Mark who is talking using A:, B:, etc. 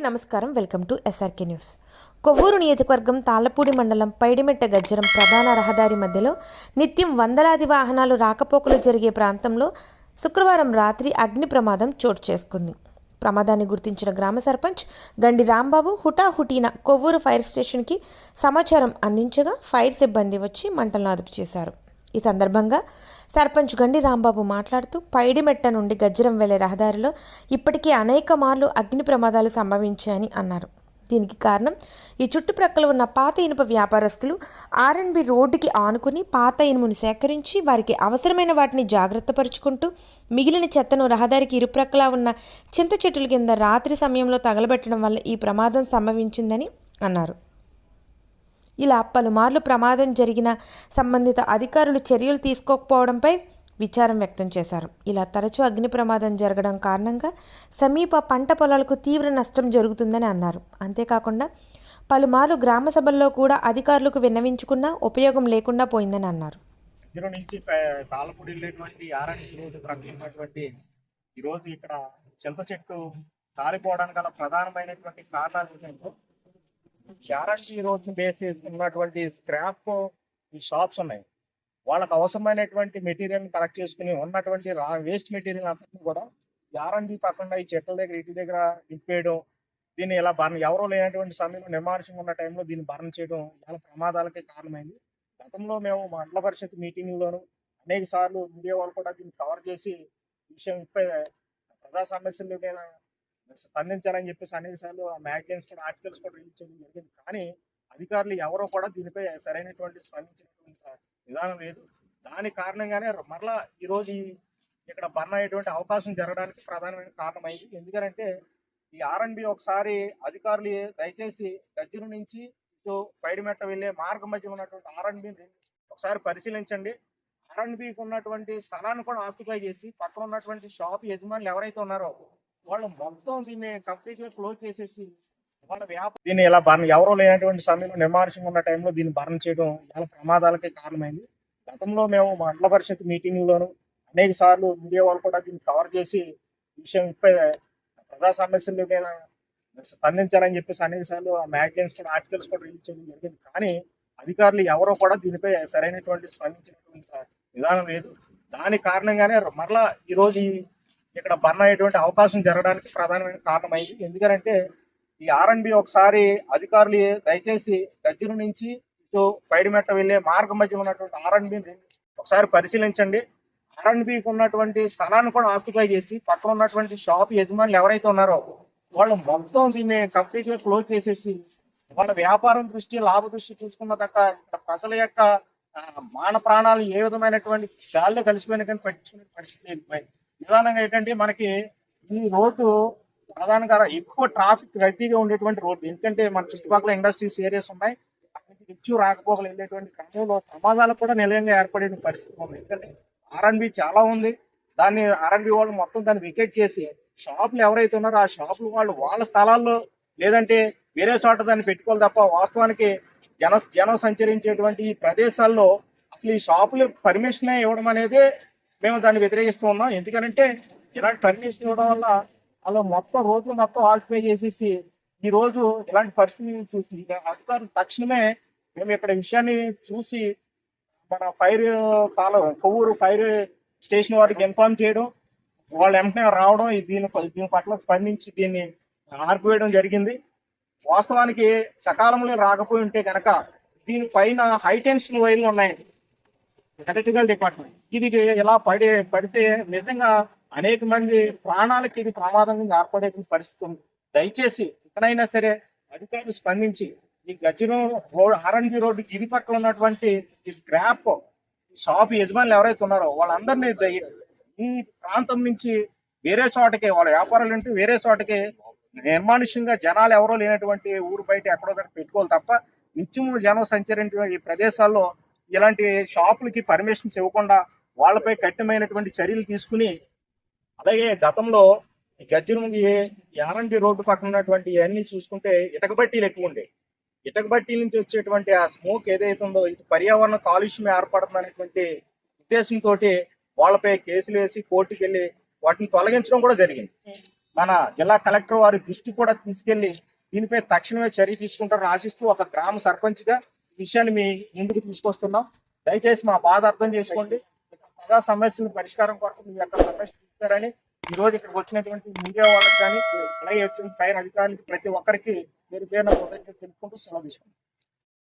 A: అందరికీ నమస్కారం. Welcome to SRK news. Kovvur నియోజకవర్గం తాళ్ళపూడి మండలం పైడిమెట్ట గజ్జరం ప్రధాన రహదారి మధ్యలో నిత్యం వందలాది వాహనాలు రాకపోకలు జరిగే ప్రాంతంలో శుక్రవారం రాత్రి అగ్ని ప్రమాదం చోటు చేసుకుంది. ప్రమాదాన్ని గుర్తించిన గ్రామ సర్పంచ్ గండి రాంబాబు హుటాహుటీన కొవ్వూరు ఫైర్ స్టేషన్కి సమాచారం అందించగా ఫైర్ సిబ్బంది వచ్చి మంటలను అదుపు చేశారు. ఈ సందర్భంగా సర్పంచ్ గండి రాంబాబు మాట్లాడుతూ పైడిమెట్ట నుండి గజ్జరం వెళ్ళే రహదారిలో ఇప్పటికే అనేక మార్లు అగ్ని ప్రమాదాలు సంభవించాయని అన్నారు. దీనికి కారణం ఈ చుట్టుప్రక్కల ఉన్న పాత ఇనుప వ్యాపారస్తులు ఆర్ఎన్బి రోడ్డుకి ఆనుకుని పాత ఇనుమును సేకరించి వారికి అవసరమైన వాటిని జాగ్రత్త పరుచుకుంటూ మిగిలిన చెత్తను రహదారికి ఇరుప్రక్కలా ఉన్న చింత చెట్టుల కింద రాత్రి సమయంలో తగలబెట్టడం వల్ల ఈ ప్రమాదం సంభవించిందని అన్నారు. ఇలా పలుమార్లు ప్రమాదం జరిగిన సంబంధిత అధికారులు చర్యలు తీసుకోకపోవడంపై విచారం వ్యక్తం చేశారు. ఇలా తరచూ అగ్ని ప్రమాదం జరగడం కారణంగా సమీప పంట పొలాలకు తీవ్ర నష్టం జరుగుతుందని అన్నారు. అంతేకాకుండా పలుమార్లు గ్రామ సభల్లో కూడా అధికారులకు విన్నవించుకున్నా ఉపయోగం లేకుండా పోయిందని అన్నారు.
B: దగ్గర నుంచి వెళ్ళేటువంటి ఇక్కడ చింత చెట్టు కాలిపోవడానికి గల ప్రధానమైనటువంటి కారణాలు ఏంటంటే గ్యారంటీ రోజు బేస్ చేసుకున్నటువంటి స్క్రాప్ ఈ షాప్స్ ఉన్నాయి. వాళ్ళకి అవసరమైనటువంటి మెటీరియల్ కలెక్ట్ చేసుకుని ఉన్నటువంటి రా వేస్ట్ మెటీరియల్ అంతా కూడా గ్యారంటీ పక్కన ఈ చెట్ల దగ్గర ఇంటి దగ్గర నింపేయడం దీన్ని ఇలా బర్న్ ఎవరో లేనటువంటి సమయంలో నిర్మానుషం ఉన్న టైంలో దీన్ని బర్న్ చేయడం చాలా ప్రమాదాలకే కారణమైంది. గతంలో మేము మండల పరిషత్ మీటింగ్లోను అనేక సార్లు మీడియా వాళ్ళు కూడా దీన్ని కవర్ చేసి విషయం ఇప్పే ప్రజా సమస్యల మీద స్పందించాలని చెప్పేసి అనేక సార్లు మ్యాగజైన్స్ కూడా ఆర్టికల్స్ కూడా రిలీజ్ చేయడం జరిగింది. కానీ అధికారులు ఎవరో కూడా దీనిపై సరైనటువంటి స్పందించినటువంటి విధానం లేదు. దాని కారణంగానే మరలా ఈరోజు ఈ ఇక్కడ బర్న్ అయ్యేటువంటి అవకాశం జరగడానికి ప్రధానమైన కారణం అయింది ఎందుకంటే ఈ ఆర్ఎన్బి ఒకసారి అధికారులు దయచేసి దగ్గర నుంచి ఇటు పైడిమెట్ట వెళ్ళే మార్గం మధ్య ఉన్నటువంటి ఆర్ఎన్బి ఒకసారి పరిశీలించండి. ఆర్ఎన్బికి ఉన్నటువంటి స్థలాన్ని కూడా ఆక్యుపై చేసి పక్కన ఉన్నటువంటి షాప్ యజమానులు ఎవరైతే ఉన్నారో వాళ్ళు మొత్తం దీన్ని కంప్లీట్గా క్లోజ్ చేసేసి వాళ్ళ వ్యాపారం దీన్ని ఇలా బర్న్ ఎవరో లేనటువంటి సమయంలో నిర్మానుషంగా ఉన్న టైంలో దీన్ని బర్న్ చేయడం చాలా ప్రమాదాలకి కారణమైంది. గతంలో మేము మండల పరిషత్ మీటింగ్లోను అనేక సార్లు మీడియా వాళ్ళు కూడా దీన్ని కవర్ చేసి విషయం ప్రజా సమస్యల మీద స్పందించాలని చెప్పేసి అనేక సార్లు మ్యాగజైన్స్ కూడా ఆర్టికల్స్ కూడా రిలీజ్ చేయడం జరిగింది. కానీ అధికారులు ఎవరో కూడా దీనిపై సరైనటువంటి స్పందించినటువంటి విధానం లేదు. దాని కారణంగానే మరలా ఈరోజు ఈ ఇక్కడ బర్న్ అయ్యేటువంటి అవకాశం జరగడానికి ప్రధానమైన కారణం అయింది ఎందుకంటే ఈ ఆర్ఎన్బి ఒకసారి అధికారులు దయచేసి దగ్గర నుంచి ఇటు పైడిమెట్ట వెళ్ళే మార్గం మధ్య ఉన్నటువంటి ఆర్ఎన్బి ఒకసారి పరిశీలించండి. ఆర్ఎన్బికి ఉన్నటువంటి స్థలాన్ని కూడా ఆక్యుపై చేసి పక్కన ఉన్నటువంటి షాప్ యజమానులు ఎవరైతే ఉన్నారో వాళ్ళు మొత్తం దీన్ని కంప్లీట్గా క్లోజ్ చేసేసి వాళ్ళ వ్యాపారం దృష్టి లాభ దృష్టి చూసుకున్న దాకా ఇక్కడ ప్రజల యొక్క మాన ప్రాణాలు ఏ విధమైనటువంటి గాల్లో కలిసిపోయిన కానీ పట్టించుకునే పరిస్థితి లేదు నిదానంగా ఏంటంటే మనకి ఈ రోడ్డు ప్రధానంగా ఎక్కువ ట్రాఫిక్ రద్దీగా ఉండేటువంటి రోడ్డు. ఎందుకంటే మన చుట్టుపక్కల ఇండస్ట్రీస్ ఏరియాస్ ఉన్నాయి అక్కడి ఇచ్చు రాకపోకలు వెళ్ళేటువంటి క్రమంలో ప్రమాదాలు కూడా నిలయంగా ఏర్పడే పరిస్థితి ఉంది. ఎందుకంటే ఆర్ఎన్బి చాలా ఉంది. దాన్ని ఆర్ఎన్బి వాళ్ళు మొత్తం దాన్ని వికెట్ చేసి షాపులు ఎవరైతే ఉన్నారో ఆ షాపులు వాళ్ళు వాళ్ళ స్థలాల్లో లేదంటే వేరే చోట దాన్ని పెట్టుకోవాలి తప్ప వాస్తవానికి జన జనం సంచరించేటువంటి ఈ ప్రదేశాల్లో అసలు ఈ షాపులు పర్మిషన్ ఇవ్వడం అనేది మేము దాన్ని వ్యతిరేకిస్తూ ఉన్నాం. ఎందుకంటే ఇలాంటి పర్మిషన్ ఇవ్వడం వల్ల వాళ్ళు మొత్తం రోజులు మొత్తం ఆక్యుపై చేసేసి ఈ రోజు ఇలాంటి పరిస్థితిని చూసి ఇక అధికారులు తక్షణమే మేము ఇక్కడ విషయాన్ని చూసి మన ఫైర్ తాల కొవ్వూరు ఫైర్ స్టేషన్ వారికి ఇన్ఫార్మ్ చేయడం వాళ్ళు వెంటనే రావడం దీని దీని పట్ల స్పందించి దీన్ని ఆర్పివేయడం జరిగింది. వాస్తవానికి సకాలంలో రాకపోయి ఉంటే కనుక దీనిపైన హైటెన్షన్ వైర్లు ఉన్నాయి. ఎలక్ట్రికల్ డిపార్ట్మెంట్ ఇది ఇలా పడే పడితే నిజంగా అనేక మంది ప్రాణాలకి ఇది ప్రమాదంగా ఏర్పడే పరిస్థితి ఉంది. దయచేసి ఇకనైనా సరే అధికారులు స్పందించి ఈ గజ్జనం రోడ్ ఆర్ఎన్బి రోడ్డు ఇరు పక్కల ఉన్నటువంటి ఈ స్క్రాప్ షాప్ యజమానులు ఎవరైతే ఉన్నారో వాళ్ళందరినీ ఈ ప్రాంతం నుంచి వేరే చోటకి వాళ్ళ వ్యాపారాలు ఉంటే వేరే చోటకి నిర్మానుష్యంగా జనాలు ఎవరో లేనటువంటి ఊరు బయట ఎక్కడో దగ్గర పెట్టుకోవాలి తప్ప నిత్యము జనం సంచరించిన ఈ ప్రదేశాల్లో ఇలాంటి షాపులకి పర్మిషన్స్ ఇవ్వకుండా వాళ్ళపై కఠినమైనటువంటి చర్యలు తీసుకుని అలాగే గతంలో ఈ యారండి రోడ్డు పక్కన ఉన్నటువంటి ఇవన్నీ చూసుకుంటే ఇటక బట్టీలు ఎక్కువ ఉండే. ఇటక బట్టీల నుంచి వచ్చేటువంటి ఆ స్మోక్ ఏదైతే ఉందో ఇది పర్యావరణ కాలుష్యం ఏర్పడుతుంది అనేటువంటి ఉద్దేశంతో వాళ్ళపై కేసులు వేసి కోర్టుకు వెళ్ళి వాటిని తొలగించడం కూడా జరిగింది. మన జిల్లా కలెక్టర్ వారి దృష్టి కూడా తీసుకెళ్ళి దీనిపై తక్షణమే చర్య తీసుకుంటారని ఆశిస్తూ ఒక గ్రామ సర్పంచ్గా విషయాన్ని మీ ముందుకు తీసుకొస్తున్నాం. దయచేసి మా బాధ అర్థం చేసుకోండి. ప్రజా సమస్యల పరిష్కారం కొరకు మీ యొక్క సమస్య చూస్తారని ఈ రోజు ఇక్కడికి వచ్చినటువంటి మీడియా వాళ్ళకి కానీ అలాగే వచ్చిన ఫైర్ అధికారులకి ప్రతి ఒక్కరికి పేరు పేరున కృతజ్ఞతలు తెలుపుకుంటూ సెలవు తీసుకుంటాం